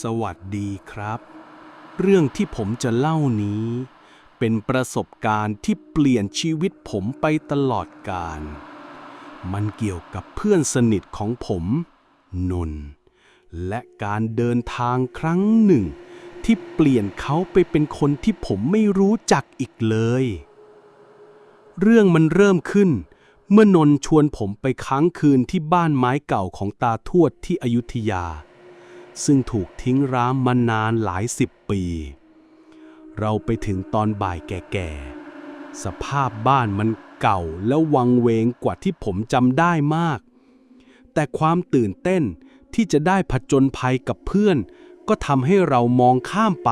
สวัสดีครับ เรื่องที่ผมจะเล่านี้ เป็นประสบการณ์ที่เปลี่ยนชีวิตผมไปตลอดกาลมันเกี่ยวกับเพื่อนสนิทของผมนนท์และการเดินทางครั้งหนึ่ง ที่เปลี่ยนเขาไปเป็นคนที่ผมไม่รู้จักอีกเลย เรื่องมันเริ่มขึ้น เมื่อนนท์ชวนผมไปค้างคืนที่บ้านไม้เก่าของตาทวดที่อยุธยา ซึ่งถูกทิ้งร้างมานานหลายสิบปี เราไปถึงตอนบ่ายแก่ๆ สภาพบ้านมันเก่าและวังเวงกว่าที่ผมจำได้มาก แต่ความตื่นเต้นที่จะได้ผจญภัยกับเพื่อน ก็ทำให้เรามองข้ามไป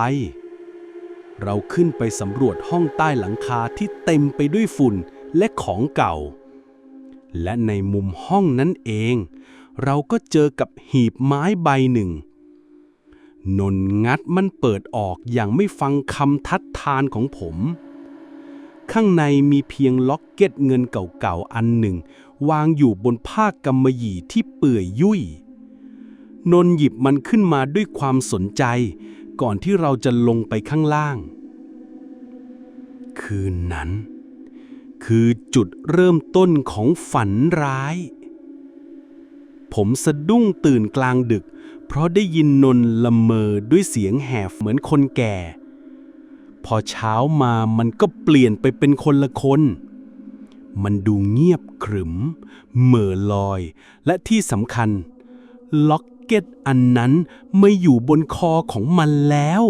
เราขึ้นไปสำรวจห้องใต้หลังคาที่เต็มไปด้วยฝุ่นและของเก่า และในมุมห้องนั้นเอง เราก็เจอกับหีบไม้ใบหนึ่ง นนงัดมันเปิดออกอย่างไม่ฟังคำทัดทานของผม ข้างในมีเพียงล็อกเก็ตเงินเก่าๆอันหนึ่ง วางอยู่บนผ้ากำมะหยี่ที่เปื่อยยุ่ย นนหยิบมันขึ้นมาด้วยความสนใจ ก่อนที่เราจะลงไปข้างล่าง คืนนั้น คือจุดเริ่มต้นของฝันร้าย ผมสะดุ้งตื่นกลางดึกเพราะได้ยินนนละเมอด้วยเสียงแหบเหมือนคนแก่ พอเช้ามามันก็เปลี่ยนไปเป็นคนละคน มันดูเงียบขรึม เหม่อลอย และที่สำคัญ ล็อกเก็ตอันนั้นไม่อยู่บนคอของมันแล้ว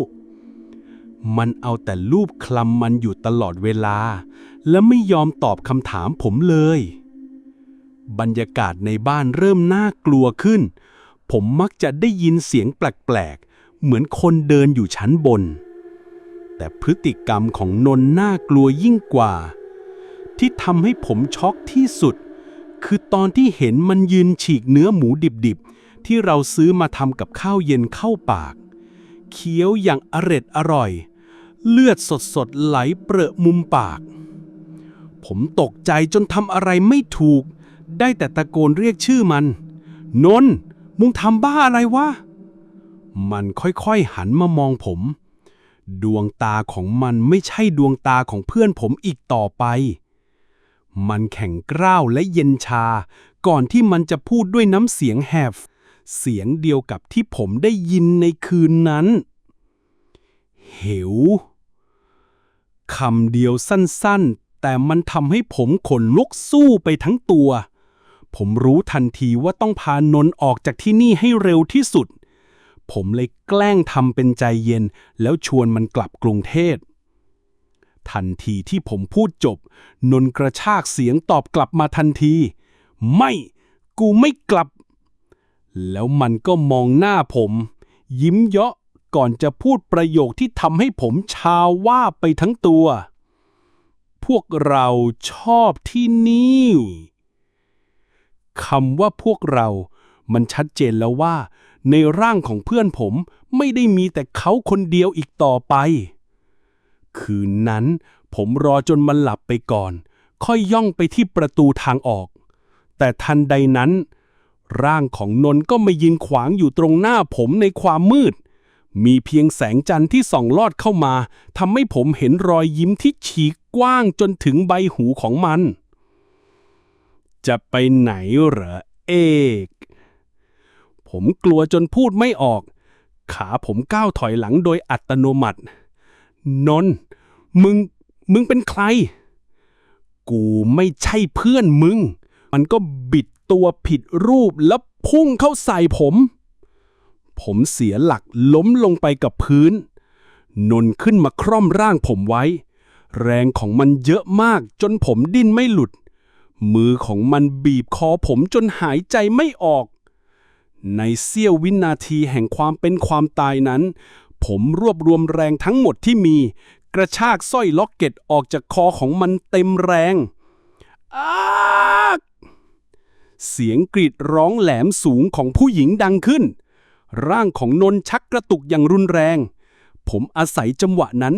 มันเอาแต่ลูบคลำมันอยู่ตลอดเวลา และไม่ยอมตอบคำถามผมเลย บรรยากาศในบ้านเริ่มน่ากลัวขึ้น ผมมักจะได้ยินเสียงแปลกๆ เหมือนคนเดินอยู่ชั้นบน แต่พฤติกรรมของนนท์น่ากลัวยิ่งกว่า ที่ทำให้ผมช็อกที่สุด คือตอนที่เห็นมันยืนฉีกเนื้อหมูดิบๆ ที่เราซื้อมาทำกับข้าวเย็นเข้าปาก เคี้ยวอย่างอร็ดอร่อย เลือดสดๆไหลเปรอะมุมปาก ผมตกใจจนทำอะไรไม่ถูก ได้แต่ตะโกนเรียกชื่อมัน นนท์ มึงทำบ้าอะไรวะ มันค่อยๆหันมามองผม ดวงตาของมันไม่ใช่ดวงตาของเพื่อนผมอีกต่อไป มันแข็งกร้าวและเย็นชา ก่อนที่มันจะพูดด้วยน้ำเสียงแหบ เสียงเดียวกับที่ผมได้ยินในคืนนั้น เหวคำเดียวสั้นๆ แต่มันทำให้ผมขนลุกสู้ไปทั้งตัว ผมรู้ทันทีว่าต้องพานนออกจากที่นี่ให้เร็วที่สุด ผมเลยแกล้งทำเป็นใจเย็น แล้วชวนมันกลับกรุงเทพทันทีที่ผมพูดจบ นนกระชากเสียงตอบกลับมาทันที ไม่ กูไม่กลับ แล้วมันก็มองหน้าผม ยิ้มเยาะก่อนจะพูดประโยคที่ทำให้ผมชาว่าไปทั้งตัว พวกเราชอบที่นี่ คำว่าพวกเรา มันชัดเจนแล้วว่า ในร่างของเพื่อนผมไม่ได้มีแต่เขาคนเดียวอีกต่อไป คืนนั้น ผมรอจนมันหลับไปก่อน ค่อยย่องไปที่ประตูทางออก แต่ทันใดนั้น ร่างของนนท์ก็มายืนขวางอยู่ตรงหน้าผมในความมืด มีเพียงแสงจันทร์ที่ส่องลอดเข้ามาทำให้ผมเห็นรอยยิ้มที่ฉีกกว้างจนถึงใบหูของมัน จะไปไหนเหรอเอก ผมกลัวจนพูดไม่ออก ขาผมก้าวถอยหลังโดยอัตโนมัติ นนท์มึง มึงเป็นใคร กูไม่ใช่เพื่อนมึง มันก็บิดตัวผิดรูปแล้วพุ่งเข้าใส่ผม ผมเสียหลักล้มลงไปกับพื้น นนท์ขึ้นมาคร่อมร่างผมไว้ แรงของมันเยอะมากจนผมดิ้นไม่หลุด มือของมันบีบคอผมจนหายใจไม่ออก ในเสี้ยววินาทีแห่งความเป็นความตายนั้น ผมรวบรวมแรงทั้งหมดที่มี กระชากสร้อยล็อกเก็ตออกจากคอของมันเต็มแรงเสียงกรีดร้องแหลมสูงของผู้หญิงดังขึ้น ร่างของนนท์ชักกระตุกอย่างรุนแรง ผมอาศัยจังหวะนั้น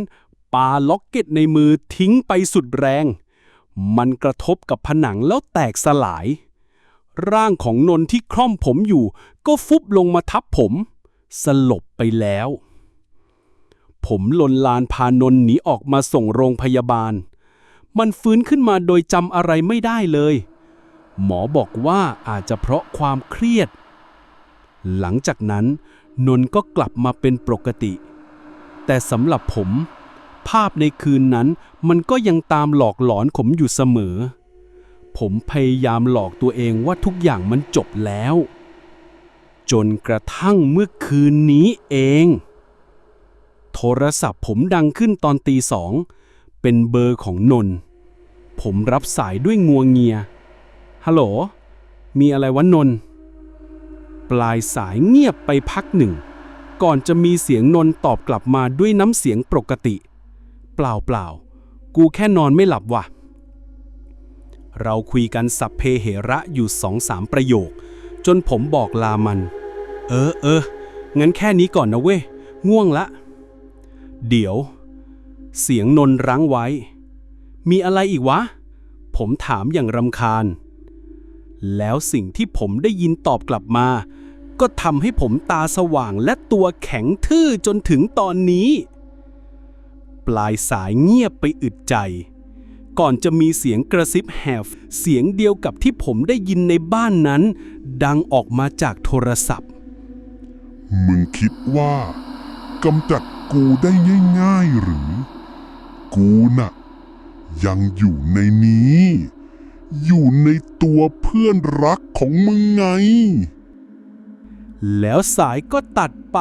ปาล็อกเก็ตในมือทิ้งไปสุดแรง มันกระทบกับผนังแล้วแตกสลาย ร่างของนนท์ที่คล่อมผมอยู่ ก็ฟุบลงมาทับผม สลบไปแล้ว ผมลนลานพานนท์หนีออกมาส่งโรงพยาบาล มันฟื้นขึ้นมาโดยจำอะไรไม่ได้เลย หมอบอกว่าอาจจะเพราะความเครียด หลังจากนั้นนนท์ก็กลับมาเป็นปกติ แต่สำหรับผม ภาพในคืนนั้น มันก็ยังตามหลอกหลอนผมอยู่เสมอ ผมพยายามหลอกตัวเองว่าทุกอย่างมันจบแล้ว จนกระทั่งเมื่อคืนนี้เอง โทรศัพท์ผมดังขึ้นตอนตีสอง เป็นเบอร์ของนนท์ผมรับสายด้วยงัวงเงีย ฮัลโหล มีอะไรวะนนท์ปลายสายเงียบไปพักหนึ่งก่อนจะมีเสียงนนท์ตอบกลับมาด้วยน้ำเสียงปกติ เปล่าเปล่าๆกูแค่นอนไม่หลับว่ะ เราคุยกันสัพเพเหระอยู่สองสามประโยค จนผมบอกลามัน เออเอองั้นแค่นี้ก่อนนะเว้ย ง่วงละ เดี๋ยว เสียงนนรั้งไว้ มีอะไรอีกวะ ผมถามอย่างรำคาญ แล้วสิ่งที่ผมได้ยินตอบกลับมา ก็ทำให้ผมตาสว่างและตัวแข็งทื่อจนถึงตอนนี้ ปลายสายเงียบไปอึดใจ ก่อนจะมีเสียงกระซิบแหบเสียงเดียวกับที่ผมได้ยินในบ้านนั้น ดังออกมาจากโทรศัพท์ มึงคิดว่ากำจัดกูได้ง่ายๆหรือ กูน่ะ ยังอยู่ในนี้ อยู่ในตัวเพื่อนรักของมึงไง แล้วสายก็ตัดไป